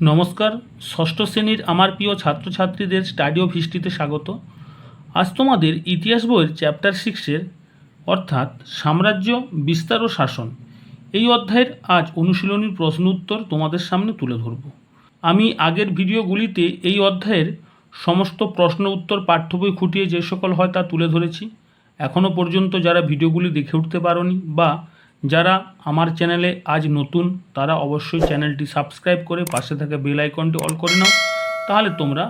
নমস্কার, ষষ্ঠ শ্রেণির আমার প্রিয় ছাত্রছাত্রীদের স্টাডি অফ হিস্ট্রিতে স্বাগত। আজ তোমাদের ইতিহাস বইয়ের চ্যাপ্টার সিক্সের অর্থাৎ সাম্রাজ্য, বিস্তার ও শাসন, এই অধ্যায়ের আজ অনুশীলনীর প্রশ্ন উত্তর তোমাদের সামনে তুলে ধরব। আমি আগের ভিডিওগুলিতে এই অধ্যায়ের সমস্ত প্রশ্ন উত্তর পাঠ্য বই খুঁটিয়ে যে সকল হয় তা তুলে ধরেছি। এখনও পর্যন্ত যারা ভিডিওগুলি দেখে উঠতে পারোনি বা যারা আমার চ্যানেলে আজ নতুন, তারা অবশ্যই চ্যানেলটি সাবস্ক্রাইব করে পাশে থাকা বেল আইকনটি অল করে নাও, তাহলে তোমরা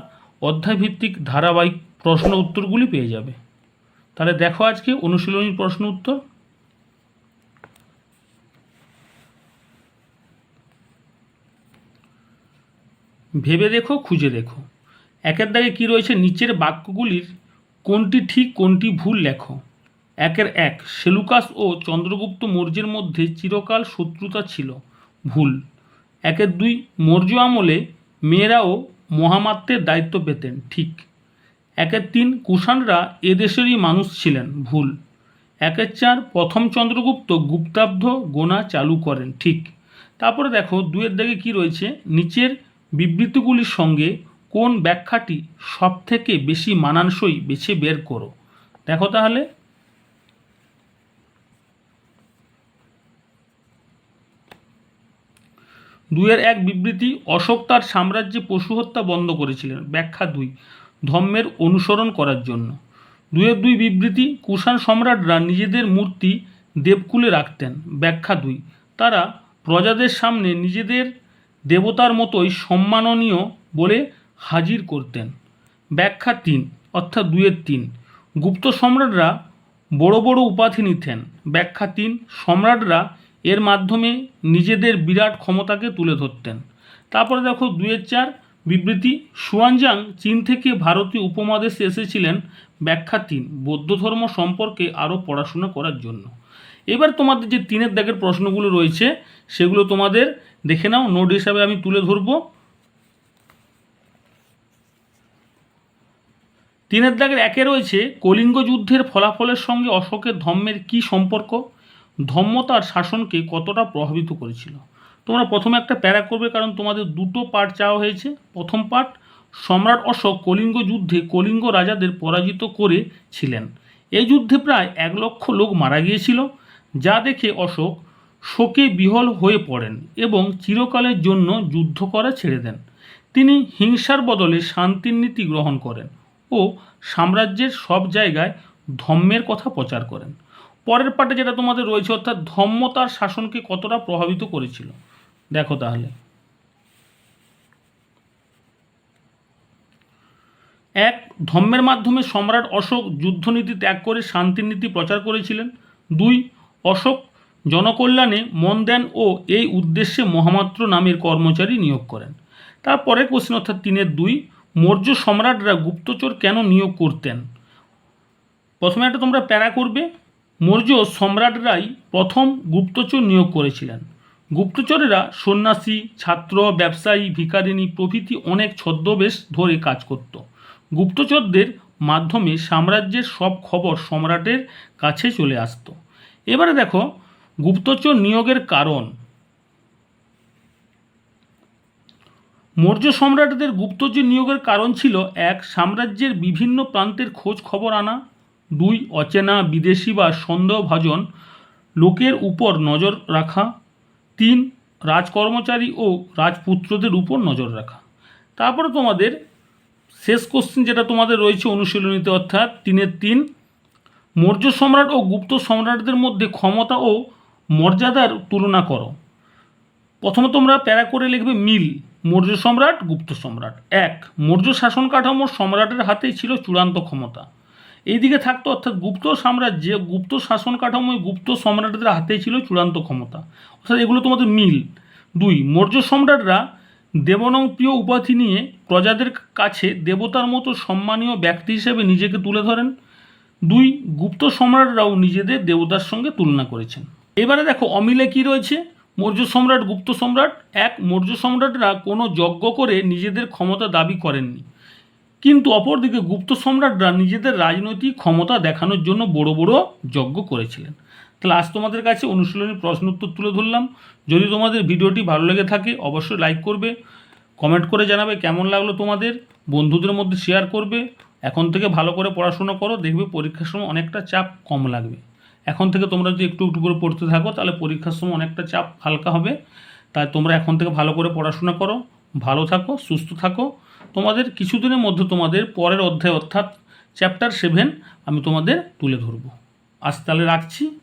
অধ্যায়ভিত্তিক ধারাবাহিক প্রশ্ন উত্তরগুলি পেয়ে যাবে। তাহলে দেখো আজকে অনুশীলনীর প্রশ্ন উত্তর। ভেবে দেখো, খুঁজে দেখো। একের দাগে কী রয়েছে? নিচের বাক্যগুলির কোনটি ঠিক, কোনটি ভুল লেখো। একের এক, সেলুকাস ও চন্দ্রগুপ্ত মৌর্যের মধ্যে চিরকাল শত্রুতা ছিল, ভুল। একের দুই, মৌর্য আমলে মেয়েরাও মহামাত্রের দায়িত্ব পেতেন, ঠিক। একের তিন, কুষাণরা এদেশেরই মানুষ ছিলেন, ভুল। একের চার, প্রথম চন্দ্রগুপ্ত গুপ্তাব্ধ গোনা চালু করেন, ঠিক। তারপরে দেখো দুয়ের দাগে কি রয়েছে? নিচের বিবৃতিগুলির সঙ্গে কোন ব্যাখ্যাটি সবথেকে বেশি মানানসই বেছে বের করো। দেখো তাহলে। দুইয়ের এক বিবৃতি, অশোক তার সাম্রাজ্যে পশু হত্যা বন্ধ করেছিলেন। ব্যাখ্যা দুই, ধর্মের অনুসরণ করার জন্য। দুইয়ের দুই বিবৃতি, কুষাণ সম্রাটরা নিজেদের মূর্তি দেবকুলে রাখতেন। ব্যাখ্যা দুই, তারা প্রজাদের সামনে নিজেদের দেবতার মতোই সম্মাননীয় বলে হাজির করতেন। ব্যাখ্যা তিন, অর্থাৎ দুইয়ের তিন, গুপ্ত সম্রাটরা বড় বড় উপাধি নিতেন। ব্যাখ্যা তিন, সম্রাটরা এর মাধ্যমে নিজেদের বিরাট ক্ষমতাকে তুলে ধরতেন। তারপরে দেখো দুয়ের চার, বিবৃতি সুয়ানজাং চীন থেকে ভারতীয় উপমহাদেশে এসেছিলেন ব্যাখ্যা তিন, বৌদ্ধ ধর্ম সম্পর্কে আরও পড়াশোনা করার জন্য। এবার তোমাদের যে তিনের দাগের প্রশ্নগুলো রয়েছে, সেগুলো তোমাদের দেখে নাও, নোট হিসাবে আমি তুলে ধরবো। তিনের দাগের একে রয়েছে, কলিঙ্গ যুদ্ধের ফলাফলের সঙ্গে অশোকের ধর্মের কী সম্পর্ক? ধর্ম তার শাসনকে কতটা প্রভাবিত করেছিল? তোমরা প্রথমে একটা প্যারা করবে, কারণ তোমাদের দুটো পার্ট চাওয়া হয়েছে। প্রথম পার্ট সম্রাট অশোক কলিঙ্গ যুদ্ধে কলিঙ্গ রাজাদের পরাজিত করেছিলেন এই যুদ্ধে প্রায় এক লক্ষ লোক মারা গিয়েছিল, যা দেখে অশোক শোকে বিহল হয়ে পড়েন এবং চিরকালের জন্য যুদ্ধ করা ছেড়ে দেন। তিনি হিংসার বদলে শান্তির নীতি গ্রহণ করেন ও সাম্রাজ্যের সব জায়গায় ধর্মের কথা প্রচার করেন। পরের পার্টে যেটা তোমাদের রয়েছে, অর্থাৎ ধর্ম তার শাসনকে কতটা প্রভাবিত করেছিল? দেখো তাহলে। এক, ধর্মের মাধ্যমে সম্রাট অশোক যুদ্ধনীতি ত্যাগ করে শান্তির নীতি প্রচার করেছিলেন। দুই, অশোক জনকল্যাণে মন দেন ও এই উদ্দেশ্যে মহামাত্র নামের কর্মচারী নিয়োগ করেন। তারপরে কোশ্চেন অর্থাৎ তিনের দুই, মৌর্য সম্রাটরা গুপ্তচর কেন নিয়োগ করতেন? প্রথমে একটা তোমরা প্যারা করবে। মৌর্য সম্রাটরাই প্রথম গুপ্তচর নিয়োগ করেছিলেন। গুপ্তচরেরা সন্ন্যাসী, ছাত্র, ব্যবসায়ী ভিকারিনী প্রভৃতি অনেক ছদ্মবেশ ধরে কাজ করত। গুপ্তচরদের মাধ্যমে সাম্রাজ্যের সব খবর সম্রাটের কাছে চলে আসতো। এবারে দেখো গুপ্তচর নিয়োগের কারণ। মৌর্য সম্রাটদের গুপ্তচর নিয়োগের কারণ ছিল, এক, সাম্রাজ্যের বিভিন্ন প্রান্তের খোঁজ খবর আনা দুই অচেনা বিদেশি বা সন্দেহভাজন লোকের উপর নজর রাখা, তিন রাজকর্মচারী ও রাজপুত্রদের উপর নজর রাখা। তারপরে তোমাদের শেষ কোশ্চেন যেটা তোমাদের রয়েছে অনুশীলনীতে, অর্থাৎ তিনের তিন, মৌর্য সম্রাট ও গুপ্ত সম্রাটদের মধ্যে ক্ষমতা ও মর্যাদার তুলনা করো। প্রথমে তোমরা প্যারা করে লিখবে মিল, মৌর্য সম্রাট, গুপ্ত সম্রাট। এক, মৌর্য শাসন কাঠামো সম্রাটের হাতেই ছিল চূড়ান্ত ক্ষমতা। এইদিকে থাকতো, অর্থাৎ গুপ্ত সাম্রাজ্যে গুপ্ত শাসন কাঠামোয় গুপ্ত সম্রাটদের হাতেই ছিল চূড়ান্ত ক্ষমতা। অর্থাৎ এগুলো তোমাদের মিল। দুই, মৌর্য সম্রাটরা দেবনপ্রিয় উপাধি নিয়ে প্রজাদের কাছে দেবতার মতো সম্মানীয় ব্যক্তি হিসেবে নিজেকে তুলে ধরেন। দুই, গুপ্ত সম্রাটরাও নিজেদের দেবতার সঙ্গে তুলনা করেছেন। এবারে দেখো, অমিলে কি রয়েছে? মৌর্য সম্রাট, গুপ্ত সম্রাট। এক, মৌর্য সম্রাটরা কোনো যজ্ঞ করে নিজেদের ক্ষমতা দাবি করেননি। কিন্তু অপরদিকে গুপ্ত সম্রাটরা নিজেদের রাজনৈতিক ক্ষমতা দেখানোর জন্য বড় বড় যজ্ঞ করেছিলেন। তাহলে আজ তোমাদের কাছে অনুশীলনী প্রশ্ন উত্তর তুলে ধরলাম। যদি তোমাদের ভিডিওটি ভালো লেগে থাকে, অবশ্যই লাইক করবে, কমেন্ট করে জানাবে কেমন লাগল তোমাদের, বন্ধুদের মধ্যে শেয়ার করবে। এখন থেকে ভালো করে পড়াশোনা করো, দেখবে পরীক্ষার সময় অনেকটা চাপ কম লাগবে। এখন থেকে তোমরা যদি একটু একটু করে পড়তে থাকো, তাহলে পরীক্ষার সময় অনেকটা চাপ হালকা হবে। তাই তোমরা এখন থেকে ভালো করে পড়াশোনা করো। ভালো থাকো, সুস্থ থাকো। তোমাদের কিছুদিনের মধ্যে তোমাদের পরের অধ্যায় অর্থাৎ চ্যাপ্টার সেভেন আমি তোমাদের তুলে ধরব। আজ তাহলে রাখছি।